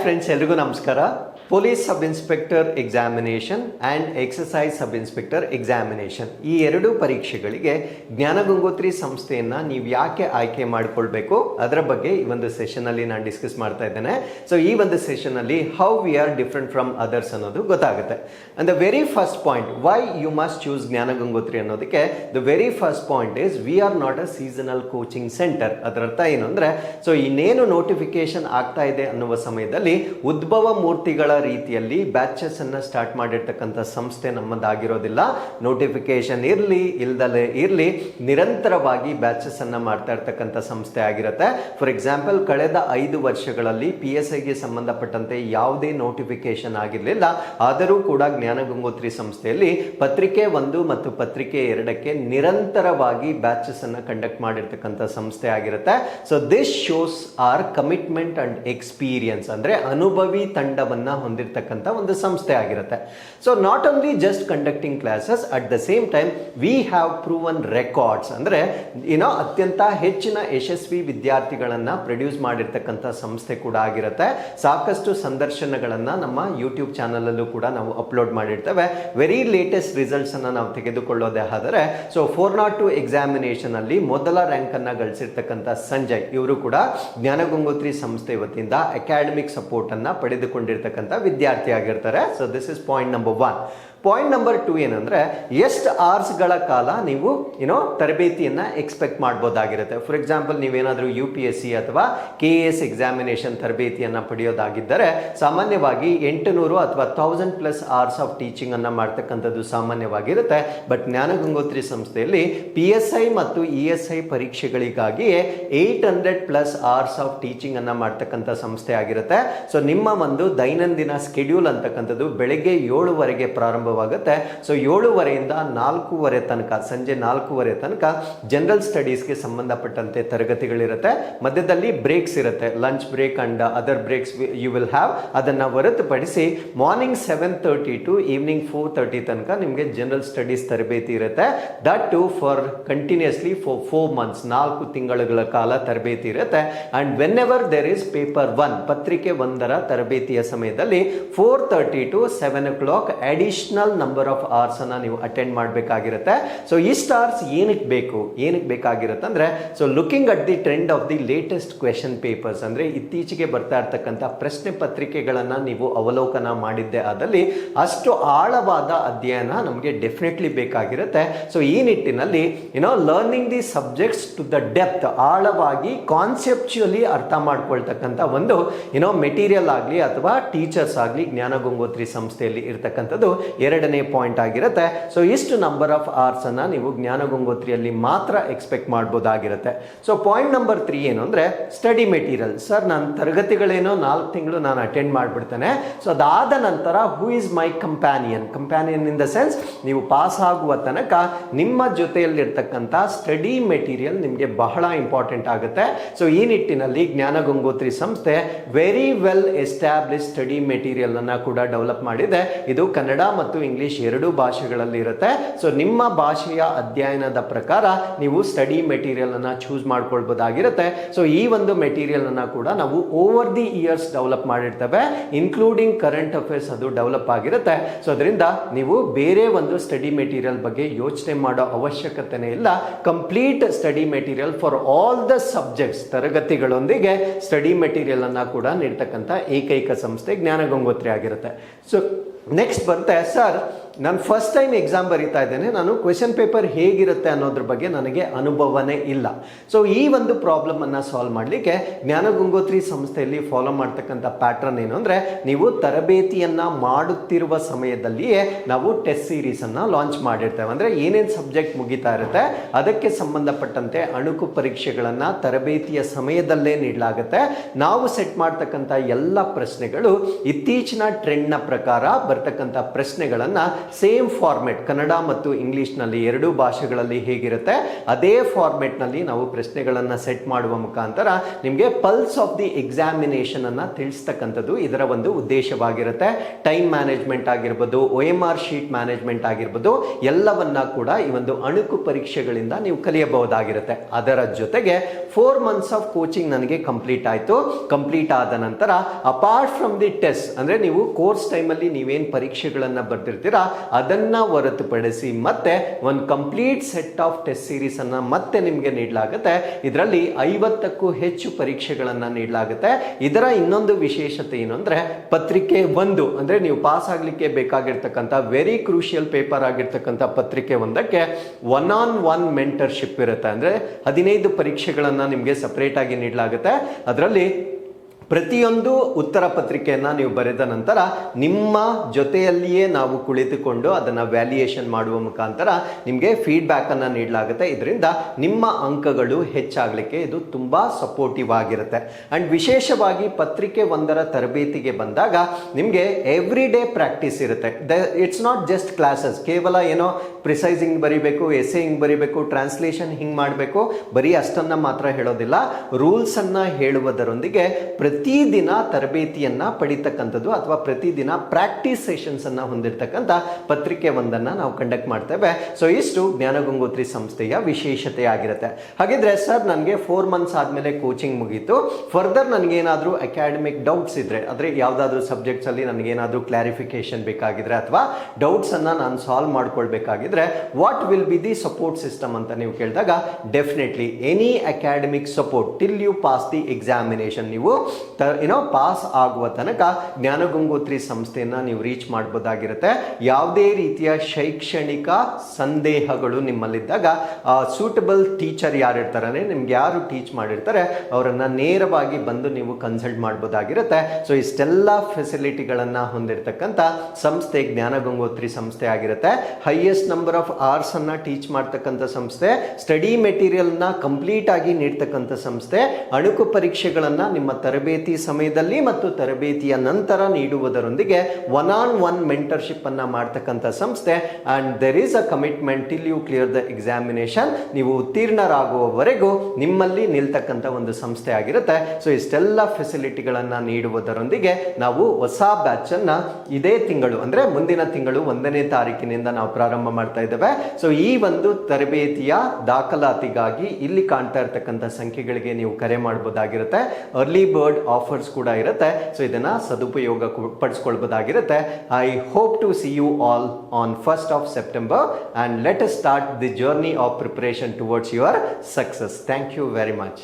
Friends ಎಲ್ರಿಗೂ ನಮಸ್ಕಾರ police sub inspector examination and excise sub inspector examination ಈ ಎರಡೂ ಪರೀಕ್ಷೆಗಳಿಗೆ ಜ್ಞಾನಗಂಗೋತ್ರಿ ಸಂಸ್ಥೆಯನ್ನು ನೀವು ಯಾಕೆ ಆಯ್ಕೆ ಮಾಡಿಕೊಳ್ಬೇಕು? ಅದರ ಬಗ್ಗೆ ಈ ಒಂದು ಸೆಷನಲ್ಲಿ ನಾನು ಡಿಸ್ಕಸ್ ಮಾಡ್ತಾ ಇದ್ದೇನೆ. ಸೊ ಈ ಒಂದು ಸೆಷನಲ್ಲಿ how we are different from others ಅನ್ನೋದು ಗೊತ್ತಾಗುತ್ತೆ. And the very first point why you must choose Jnanagangotri ಅನ್ನೋದಕ್ಕೆ the very first point is we are not a seasonal coaching centre ಅದರ ಅರ್ಥ ಏನು ಅಂದರೆ ಸೊ ಇನ್ನೇನು ನೋಟಿಫಿಕೇಶನ್ ಆಗ್ತಾ ಇದೆ ಅನ್ನುವ ಸಮಯದಲ್ಲಿ ಉದ್ಭವ ಮೂರ್ತಿಗಳ ರೀತಿಯಲ್ಲಿ ಬ್ಯಾಚಸ್ ಅನ್ನ ಸ್ಟಾರ್ಟ್ ಮಾಡಿರ್ತಕ್ಕಂಥ ಸಂಸ್ಥೆ ನಮ್ಮದಾಗಿರೋದಿಲ್ಲ. ನೋಟಿಫಿಕೇಶನ್ ಇರಲಿ, ಇಲ್ದಲೇ ಇರಲಿ, ನಿರಂತರವಾಗಿ ಬ್ಯಾಚಸ್ ಅನ್ನ ಮಾಡ್ತಾ ಇರ್ತಕ್ಕಂಥ ಸಂಸ್ಥೆ ಆಗಿರುತ್ತೆ. ಫಾರ್ ಎಕ್ಸಾಂಪಲ್ ಕಳೆದ ಐದು ವರ್ಷಗಳಲ್ಲಿ ಪಿ ಎಸ್ ಐಗೆ ಸಂಬಂಧಪಟ್ಟಂತೆ ಯಾವುದೇ ನೋಟಿಫಿಕೇಶನ್ ಆಗಿರಲಿಲ್ಲ. ಆದರೂ ಕೂಡ ಜ್ಞಾನಗಂಗೋತ್ರಿ ಸಂಸ್ಥೆಯಲ್ಲಿ ಪತ್ರಿಕೆ ಒಂದು ಮತ್ತು ಪತ್ರಿಕೆ ಎರಡಕ್ಕೆ ನಿರಂತರವಾಗಿ ಬ್ಯಾಚಸ್ ಅನ್ನ ಕಂಡಕ್ಟ್ ಮಾಡಿರ್ತಕ್ಕಂಥ ಸಂಸ್ಥೆ ಆಗಿರುತ್ತೆ. So this shows are commitment and experience ಅಂದ್ರೆ ಅನುಭವಿ ತಂಡವನ್ನ ಹೊಂದಿರತಕ್ಕಂಥ ಒಂದು ಸಂಸ್ಥೆ ಆಗಿರುತ್ತೆ. So not only just conducting classes at the same time we have proven records ಅಂದ್ರೆ ಏನೋ ಅತ್ಯಂತ ಹೆಚ್ಚಿನ ಯಶಸ್ವಿ ವಿದ್ಯಾರ್ಥಿಗಳನ್ನು ಪ್ರೊಡ್ಯೂಸ್ ಮಾಡಿರ್ತಕ್ಕಂಥ ಸಂಸ್ಥೆ ಕೂಡ ಆಗಿರುತ್ತೆ. ಸಾಕಷ್ಟು ಸಂದರ್ಶನಗಳನ್ನು ನಮ್ಮ ಯೂಟ್ಯೂಬ್ ಚಾನಲಲ್ಲೂ ಕೂಡ ನಾವು ಅಪ್ಲೋಡ್ ಮಾಡಿರ್ತೇವೆ. ವೆರಿ ಲೇಟೆಸ್ಟ್ ರಿಸಲ್ಟ್ಸ್ ಅನ್ನ ನಾವು ತೆಗೆದುಕೊಳ್ಳೋದೇ ಆದರೆ so four not two examination ಅಲ್ಲಿ ಮೊದಲ ರ್ಯಾಂಕ್ ಅನ್ನ ಗಳಿಸಿರ್ತಕ್ಕಂಥ ಸಂಜಯ್, ಇವರು ಕೂಡ ಜ್ಞಾನಗಂಗೋತ್ರಿ ಸಂಸ್ಥೆ ವತಿಯಿಂದ ಅಕಾಡೆಮಿಕ್ ಸಪೋರ್ಟ್ ಅನ್ನ ಪಡೆದುಕೊಂಡಿರ್ತಕ್ಕಂಥ ವಿದ್ಯಾರ್ಥಿ ಆಗಿರ್ತಾರೆ. So this is point number one point number two ಏನಂದ್ರೆ, ಎಷ್ಟು ಗಳ ಕಾಲ ನೀವು ಏನೋ ತರಬೇತಿಯನ್ನ ಎಕ್ಸ್ಪೆಕ್ಟ್ ಮಾಡ್ಬೋದಾಗಿರುತ್ತೆ? ಫಾರ್ ಎಕ್ಸಾಂಪಲ್ ನೀವೇನಾದರೂ ಯು ಪಿ ಎಸ್ ಸಿ ಅಥವಾ ಕೆ ಎ ಎಸ್ ಎಕ್ಸಾಮಿನೇಷನ್ ತರಬೇತಿಯನ್ನ ಪಡೆಯೋದಾಗಿದ್ದರೆ, ಸಾಮಾನ್ಯವಾಗಿ ಎಂಟುನೂರು ಅಥವಾ thousand plus hours of teaching ಅನ್ನ ಮಾಡ್ತಕ್ಕಂಥದ್ದು ಸಾಮಾನ್ಯವಾಗಿರುತ್ತೆ. ಬಟ್ ಜ್ಞಾನಗಂಗೋತ್ರಿ ಸಂಸ್ಥೆಯಲ್ಲಿ ಪಿ ಎಸ್ ಐ ಮತ್ತು E S I ಪರೀಕ್ಷೆಗಳಿಗಾಗಿ eight hundred plus hours of teaching ಅನ್ನ ಮಾಡ್ತಕ್ಕಂಥ ಸಂಸ್ಥೆ ಆಗಿರುತ್ತೆ. ಸೊ ನಿಮ್ಮ ಒಂದು ದೈನಂದಿನ ಸ್ಕೆಡ್ಯೂಲ್ ಅಂತಕ್ಕಂಥದ್ದು ಬೆಳಗ್ಗೆ ಏಳುವರೆಗೆ ಪ್ರಾರಂಭವಾಗುತ್ತೆ ಸೊ ಏಳುವರೆಯಿಂದ ನಾಲ್ಕೂವರೆ ತನಕ, ಸಂಜೆ ನಾಲ್ಕೂವರೆ ತನಕ ಜನರಲ್ ಸ್ಟಡೀಸ್ಗೆ ಸಂಬಂಧಪಟ್ಟಂತೆ ತರಗತಿಗಳಿರುತ್ತೆ. ಮಧ್ಯದಲ್ಲಿ ಬ್ರೇಕ್ಸ್ ಇರುತ್ತೆ. Lunch break and other breaks you will have ಅದನ್ನು ಹೊರತುಪಡಿಸಿ morning seven thirty to evening four thirty ತನಕ ನಿಮಗೆ ಜನರಲ್ ಸ್ಟಡೀಸ್ ತರಬೇತಿ ಇರುತ್ತೆ. That too for continuously for four months ನಾಲ್ಕು ತಿಂಗಳುಗಳ ಕಾಲ ತರಬೇತಿ ಇರುತ್ತೆ. And whenever there is paper one ಪತ್ರಿಕೆ ಒಂದರ ತರಬೇತಿಯ ಸಮಯದಲ್ಲಿ four thirty to seven o'clock additional number of hours ಅನ್ನ ನೀವು ಅಟೆಂಡ್ ಮಾಡಬೇಕಾಗಿರುತ್ತೆ. ಸೊ ಇಷ್ಟು ಅವರ್ಸ್ ಏನಕ್ಕೆ ಬೇಕು? ಏನಕ್ಕೆ ಬೇಕಾಗಿರುತ್ತೆ ಅಂದ್ರೆ so looking at the trend of the latest question papers ಅಂದ್ರೆ ಇತ್ತೀಚೆಗೆ ಬರ್ತಾ ಇರ್ತಕ್ಕಂಥ ಪ್ರಶ್ನೆ ಪತ್ರಿಕೆಗಳನ್ನ ನೀವು ಅವಲೋಕನ ಮಾಡಿದ್ದೆ ಆದಲ್ಲಿ ಅಷ್ಟು ಆಳವಾದ ಅಧ್ಯಯನ ನಮಗೆ ಡೆಫಿನೆಟ್ಲಿ ಬೇಕಾಗಿರುತ್ತೆ. ಸೊ ಈ ನಿಟ್ಟಿನಲ್ಲಿ ಏನೋ learning the subjects to the depth ಆಳವಾಗಿ ಕಾನ್ಸೆಪ್ಚುಯಲಿ ಅರ್ಥ ಮಾಡ್ಕೊಳ್ತಕ್ಕಂಥ ಒಂದು ಏನೋ ಮೆಟೀರಿಯಲ್ ಆಗಲಿ ಅಥವಾ ಟೀಚರ್ಸ್ ಆಗಲಿ ಜ್ಞಾನಗಂಗೋತ್ರಿ ಸಂಸ್ಥೆಯಲ್ಲಿ ಇರ್ತಕ್ಕಂಥದ್ದು ಎರಡನೇ ಪಾಯಿಂಟ್ ಆಗಿರುತ್ತೆ. ಸೊ ಇಷ್ಟು ನಂಬರ್ ಆಫ್ ಆರ್ಸ್ ಅನ್ನ ನೀವು ಜ್ಞಾನಗಂಗೋತ್ರಿಯಲ್ಲಿ ಮಾತ್ರ ಎಕ್ಸ್ಪೆಕ್ಟ್ ಮಾಡ್ಬೋದಾಗಿರುತ್ತೆ. ಸೊ ಪಾಯಿಂಟ್ ನಂಬರ್ ತ್ರೀ ಏನು ಅಂದ್ರೆ ಸ್ಟಡಿ ಮೆಟೀರಿಯಲ್ ಸರ್ ನನ್ನ ತರಗತಿಗಳೇನೋ ನಾಲ್ಕು ತಿಂಗಳು ನಾನು ಅಟೆಂಡ್ ಮಾಡಿಬಿಡ್ತೇನೆ. ಸೊ ಅದಾದ ನಂತರ who is my companion companion in the sense ನೀವು ಪಾಸ್ ಆಗುವ ತನಕ ನಿಮ್ಮ ಜೊತೆಯಲ್ಲಿರ್ತಕ್ಕಂಥ ಸ್ಟಡಿ ಮೆಟೀರಿಯಲ್ ನಿಮಗೆ ಬಹಳ ಇಂಪಾರ್ಟೆಂಟ್ ಆಗುತ್ತೆ. ಸೊ ಈ ನಿಟ್ಟಿನಲ್ಲಿ ಜ್ಞಾನಗಂಗೋತ್ರಿ ಸಂಸ್ಥೆ very well establish study material ಅನ್ನ ಕೂಡ ಡೆವಲಪ್ ಮಾಡಿದೆ. ಇದು ಕನ್ನಡ ಮತ್ತು ಇಂಗ್ಲಿಷ್ ಎರಡೂ ಭಾಷೆಗಳಲ್ಲಿ ಇರುತ್ತೆ. ಸೊ ನಿಮ್ಮ ಭಾಷೆಯ ಅಧ್ಯಯನದ ಪ್ರಕಾರ ನೀವು ಸ್ಟಡಿ ಮೆಟೀರಿಯಲ್ ಅನ್ನ ಚೂಸ್ ಮಾಡ್ಕೊಳ್ಬೋದಾಗಿರುತ್ತೆ. ಸೊ ಈ ಒಂದು ಮೆಟೀರಿಯಲ್ ಅನ್ನ ಕೂಡ ನಾವು ಓವರ್ ದಿ ಇಯರ್ಸ್ ಡೆವಲಪ್ ಮಾಡಿರ್ತೇವೆ. ಇನ್ಕ್ಲೂಡಿಂಗ್ ಕರೆಂಟ್ ಅಫೇರ್ಸ್ ಅದು ಡೆವಲಪ್ ಆಗಿರುತ್ತೆ. ಸೊ ಅದರಿಂದ ನೀವು ಬೇರೆ ಒಂದು ಸ್ಟಡಿ ಮೆಟೀರಿಯಲ್ ಬಗ್ಗೆ ಯೋಚನೆ ಮಾಡೋ ಅವಶ್ಯಕತೆನೇ ಇಲ್ಲ. Complete study material for all the subjects ತರಗತಿಗಳೊಂದಿಗೆ study material ಅನ್ನ ಕೂಡ ನೀಡ್ತಕ್ಕಂಥ ಏಕೈಕ ಸಂಸ್ಥೆ ಜ್ಞಾನಗಂಗೋತ್ರಿ ಆಗಿರುತ್ತೆ. ಸೊ ನೆಕ್ಸ್ಟ್ ಬರುತ್ತೆ ಸರ್ ನಾನು ಫಸ್ಟ್ ಟೈಮ್ ಎಕ್ಸಾಮ್ ಬರೀತಾ ಇದ್ದೇನೆ. ನಾನು ಕ್ವೆಶನ್ ಪೇಪರ್ ಹೇಗಿರುತ್ತೆ ಅನ್ನೋದ್ರ ಬಗ್ಗೆ ನನಗೆ ಅನುಭವನೇ ಇಲ್ಲ. ಸೊ ಈ ಒಂದು ಪ್ರಾಬ್ಲಮನ್ನು ಸಾಲ್ವ್ ಮಾಡಲಿಕ್ಕೆ ಜ್ಞಾನಗುಂಗೋತ್ರಿ ಸಂಸ್ಥೆಯಲ್ಲಿ ಫಾಲೋ ಮಾಡ್ತಕ್ಕಂಥ ಪ್ಯಾಟ್ರನ್ ಏನು ಅಂದರೆ, ನೀವು ತರಬೇತಿಯನ್ನು ಮಾಡುತ್ತಿರುವ ಸಮಯದಲ್ಲಿಯೇ ನಾವು ಟೆಸ್ಟ್ ಸೀರೀಸನ್ನು ಲಾಂಚ್ ಮಾಡಿರ್ತೇವೆ. ಅಂದರೆ ಏನೇನು ಸಬ್ಜೆಕ್ಟ್ ಮುಗಿತಾ ಇರುತ್ತೆ, ಅದಕ್ಕೆ ಸಂಬಂಧಪಟ್ಟಂತೆ ಅಣುಕು ಪರೀಕ್ಷೆಗಳನ್ನು ತರಬೇತಿಯ ಸಮಯದಲ್ಲೇ ನೀಡಲಾಗುತ್ತೆ. ನಾವು ಸೆಟ್ ಮಾಡ್ತಕ್ಕಂಥ ಎಲ್ಲ ಪ್ರಶ್ನೆಗಳು ಇತ್ತೀಚಿನ ಟ್ರೆಂಡ್ನ ಪ್ರಕಾರ ಬರ್ತಕ್ಕಂಥ ಪ್ರಶ್ನೆಗಳನ್ನು ಸೇಮ್ ಫಾರ್ಮೆಟ್ ಕನ್ನಡ ಮತ್ತು ಇಂಗ್ಲೀಷ್ನಲ್ಲಿ ಎರಡೂ ಭಾಷೆಗಳಲ್ಲಿ ಹೇಗಿರುತ್ತೆ, ಅದೇ ಫಾರ್ಮೆಟ್ನಲ್ಲಿ ನಾವು ಪ್ರಶ್ನೆಗಳನ್ನು ಸೆಟ್ ಮಾಡುವ ಮುಖಾಂತರ ನಿಮಗೆ ಪಲ್ಸ್ ಆಫ್ ದಿ ಎಕ್ಸಾಮಿನೇಷನ್ ಅನ್ನು ತಿಳಿಸ್ತಕ್ಕಂಥದ್ದು ಇದರ ಒಂದು ಉದ್ದೇಶವಾಗಿರುತ್ತೆ. ಟೈಮ್ ಮ್ಯಾನೇಜ್ಮೆಂಟ್ ಆಗಿರ್ಬೋದು O M R sheet management ಆಗಿರ್ಬೋದು, ಎಲ್ಲವನ್ನ ಕೂಡ ಈ ಒಂದು ಅಣುಕು ಪರೀಕ್ಷೆಗಳಿಂದ ನೀವು ಕಲಿಯಬಹುದಾಗಿರುತ್ತೆ. ಅದರ ಜೊತೆಗೆ ಫೋರ್ ಮಂತ್ಸ್ ಆಫ್ ಕೋಚಿಂಗ್ ನನಗೆ ಕಂಪ್ಲೀಟ್ ಆಯಿತು. ಕಂಪ್ಲೀಟ್ ಆದ ನಂತರ ಅಪಾರ್ಟ್ ಫ್ರಮ್ ದಿ ಟೆಸ್ಟ್ ಅಂದರೆ ನೀವು ಕೋರ್ಸ್ ಟೈಮಲ್ಲಿ ನೀವೇನು ಪರೀಕ್ಷೆಗಳನ್ನು ಬರೆದಿರ್ತೀರಾ, ಅದನ್ನು ಹೊರತುಪಡಿಸಿ ಮತ್ತೆ ಒಂದು complete set of test series ಅನ್ನ ಮತ್ತೆ ನಿಮಗೆ ನೀಡಲಾಗುತ್ತೆ. ಇದರಲ್ಲಿ ಐವತ್ತಕ್ಕೂ ಹೆಚ್ಚು ಪರೀಕ್ಷೆಗಳನ್ನು ನೀಡಲಾಗುತ್ತೆ. ಇದರ ಇನ್ನೊಂದು ವಿಶೇಷತೆ ಏನು ಅಂದರೆ, ಪತ್ರಿಕೆ ಒಂದು ಅಂದರೆ ನೀವು ಪಾಸ್ ಆಗಲಿಕ್ಕೆ ಬೇಕಾಗಿರ್ತಕ್ಕಂಥ ವೆರಿ ಕ್ರೂಷಿಯಲ್ ಪೇಪರ್ ಆಗಿರ್ತಕ್ಕಂಥ ಪತ್ರಿಕೆ ಒಂದಕ್ಕೆ ಒನ್ ಆನ್ ಒನ್ ಮೆಂಟರ್ಶಿಪ್ ಇರುತ್ತೆ. ಅಂದರೆ ಹದಿನೈದು ಪರೀಕ್ಷೆಗಳನ್ನು ನಿಮಗೆ ಸಪ್ರೇಟಾಗಿ ನೀಡಲಾಗುತ್ತೆ. ಅದರಲ್ಲಿ ಪ್ರತಿಯೊಂದು ಉತ್ತರ ಪತ್ರಿಕೆಯನ್ನು ನೀವು ಬರೆದ ನಂತರ ನಿಮ್ಮ ಜೊತೆಯಲ್ಲಿಯೇ ನಾವು ಕುಳಿತುಕೊಂಡು ಅದನ್ನು ವ್ಯಾಲ್ಯೂಯೇಷನ್ ಮಾಡುವ ಮುಖಾಂತರ ನಿಮಗೆ ಫೀಡ್ಬ್ಯಾಕನ್ನು ನೀಡಲಾಗುತ್ತೆ. ಇದರಿಂದ ನಿಮ್ಮ ಅಂಕಗಳು ಹೆಚ್ಚಾಗಲಿಕ್ಕೆ ಇದು ತುಂಬ ಸಪೋರ್ಟಿವ್ ಆಗಿರುತ್ತೆ. ಆ್ಯಂಡ್ ವಿಶೇಷವಾಗಿ ಪತ್ರಿಕೆ ಒಂದರ ತರಬೇತಿಗೆ ಬಂದಾಗ ನಿಮಗೆ ಎವ್ರಿ ಡೇ ಪ್ರಾಕ್ಟೀಸ್ ಇರುತ್ತೆ. The it's not just classes ಕೇವಲ ಏನೋ ಪ್ರಿಸೈಸಿಂಗ್ ಬರಿಬೇಕು ಹಿಂಗೆ ಬರಿಬೇಕು ಟ್ರಾನ್ಸ್ಲೇಷನ್ ಹಿಂಗೆ ಮಾಡಬೇಕು, ಬರೀ ಅಷ್ಟನ್ನು ಮಾತ್ರ ಹೇಳೋದಿಲ್ಲ. ರೂಲ್ಸನ್ನು ಹೇಳುವುದರೊಂದಿಗೆ ಹೇಳುವುದರೊಂದಿಗೆ ಪ್ರತಿದಿನ ತರಬೇತಿಯನ್ನು ಪಡಿತಕ್ಕಂಥದ್ದು ಅಥವಾ ಪ್ರತಿದಿನ ಪ್ರಾಕ್ಟೀಸ್ ಸೆಷನ್ಸನ್ನು ಹೊಂದಿರತಕ್ಕಂಥ ಪತ್ರಿಕೆ ಒಂದನ್ನು ನಾವು ಕಂಡಕ್ಟ್ ಮಾಡ್ತೇವೆ. ಸೊ ಇಷ್ಟು ಜ್ಞಾನಗಂಗೋತ್ರಿ ಸಂಸ್ಥೆಯ ವಿಶೇಷತೆ ಆಗಿರುತ್ತೆ. ಹಾಗಿದ್ರೆ ಸರ್, ನನಗೆ ಫೋರ್ ಮಂತ್ಸ್ ಆದಮೇಲೆ ಕೋಚಿಂಗ್ ಮುಗೀತು. ಫರ್ದರ್ ನನಗೇನಾದರೂ ಅಕಾಡೆಮಿಕ್ ಡೌಟ್ಸ್ ಇದ್ದರೆ ಅಂದರೆ ಯಾವುದಾದ್ರೂ ಸಬ್ಜೆಕ್ಟ್ಸಲ್ಲಿ ನನಗೇನಾದರೂ ಕ್ಲಾರಿಫಿಕೇಶನ್ ಬೇಕಾಗಿದ್ರೆ ಅಥವಾ ಡೌಟ್ಸನ್ನು ನಾನು solve ಮಾಡ್ಕೊಳ್ಬೇಕಾಗಿದ್ರೆ what will be the support system ಅಂತ ನೀವು ಕೇಳಿದಾಗ definitely any academic support till you pass the examination ನೀವು ಏನೋ ಪಾಸ್ ಆಗುವ ತನಕ ಜ್ಞಾನಗಂಗೋತ್ರಿ ಸಂಸ್ಥೆಯನ್ನ ನೀವು ರೀಚ್ ಮಾಡ್ಬೋದಾಗಿರುತ್ತೆ. ಯಾವುದೇ ರೀತಿಯ ಶೈಕ್ಷಣಿಕ ಸಂದೇಹಗಳು ನಿಮ್ಮಲ್ಲಿದ್ದಾಗ ಸೂಟಬಲ್ ಟೀಚರ್ ಯಾರು ಇರ್ತಾರೆ ನಿಮ್ಗೆ ಯಾರು ಟೀಚ್ ಮಾಡಿರ್ತಾರೆ, ಅವರನ್ನ ನೇರವಾಗಿ ಬಂದು ನೀವು ಕನ್ಸಲ್ಟ್ ಮಾಡ್ಬೋದಾಗಿರುತ್ತೆ. ಸೊ ಇಷ್ಟೆಲ್ಲ ಫೆಸಿಲಿಟಿಗಳನ್ನ ಹೊಂದಿರತಕ್ಕಂಥ ಸಂಸ್ಥೆ ಜ್ಞಾನಗಂಗೋತ್ರಿ ಸಂಸ್ಥೆ ಆಗಿರುತ್ತೆ. ಹೈಯೆಸ್ಟ್ ನಂಬರ್ ಆಫ್ ಆರ್ಸ್ ಅನ್ನು ಟೀಚ್ ಮಾಡ್ತಕ್ಕಂಥ ಸಂಸ್ಥೆ ಸ್ಟಡಿ ಮೆಟೀರಿಯಲ್ನ ಕಂಪ್ಲೀಟ್ ಆಗಿ ನೀಡ್ತಕ್ಕಂಥ ಸಂಸ್ಥೆ, ಅಣುಕು ಪರೀಕ್ಷೆಗಳನ್ನು ನಿಮ್ಮ ತರಬೇತಿ ಸಮಯದಲ್ಲಿ ಮತ್ತು ತರಬೇತಿಯ ನಂತರ ನೀಡುವುದರೊಂದಿಗೆ ಒನ್ ಆನ್ ಒನ್ ಮೆಂಟರ್ಶಿಪ್ ಅನ್ನ ಮಾಡ್ತಕ್ಕಂಥ ಸಂಸ್ಥೆ and there is a commitment till you clear the examination ನೀವು ಉತ್ತೀರ್ಣರಾಗುವವರೆಗೂ ನಿಮ್ಮಲ್ಲಿ ನಿಲ್ತಕ್ಕಂಥ ಒಂದು ಸಂಸ್ಥೆ ಆಗಿರುತ್ತೆ. ಸೊ ಇಷ್ಟೆಲ್ಲ ಫೆಸಿಲಿಟಿಗಳನ್ನ ನೀಡುವುದರೊಂದಿಗೆ ನಾವು ಹೊಸ ಬ್ಯಾಚ್ ಅನ್ನ ಇದೇ ತಿಂಗಳು, ಅಂದ್ರೆ ಮುಂದಿನ ತಿಂಗಳು ಒಂದನೇ ತಾರೀಕಿನಿಂದ ನಾವು ಪ್ರಾರಂಭ ಮಾಡ್ತಾ ಇದ್ದೇವೆ. ಸೊ ಈ ಒಂದು ತರಬೇತಿಯ ದಾಖಲಾತಿಗಾಗಿ ಇಲ್ಲಿ ಕಾಣ್ತಾ ಇರ್ತಕ್ಕಂಥ ಸಂಖ್ಯೆಗಳಿಗೆ ನೀವು ಕರೆ ಮಾಡಬಹುದಾಗಿರುತ್ತೆ ಅರ್ಲಿ ಬರ್ಡ್ ಆಫರ್ಸ್ ಕೂಡ ಇರುತ್ತೆ. ಸೊ ಇದನ್ನ ಸದುಪಯೋಗ ಪಡಿಸ್ಕೊಳ್ಬೋದಾಗಿರುತ್ತೆ. I hope to see you all on first of September and let start the journey of preparation towards your success thank you very much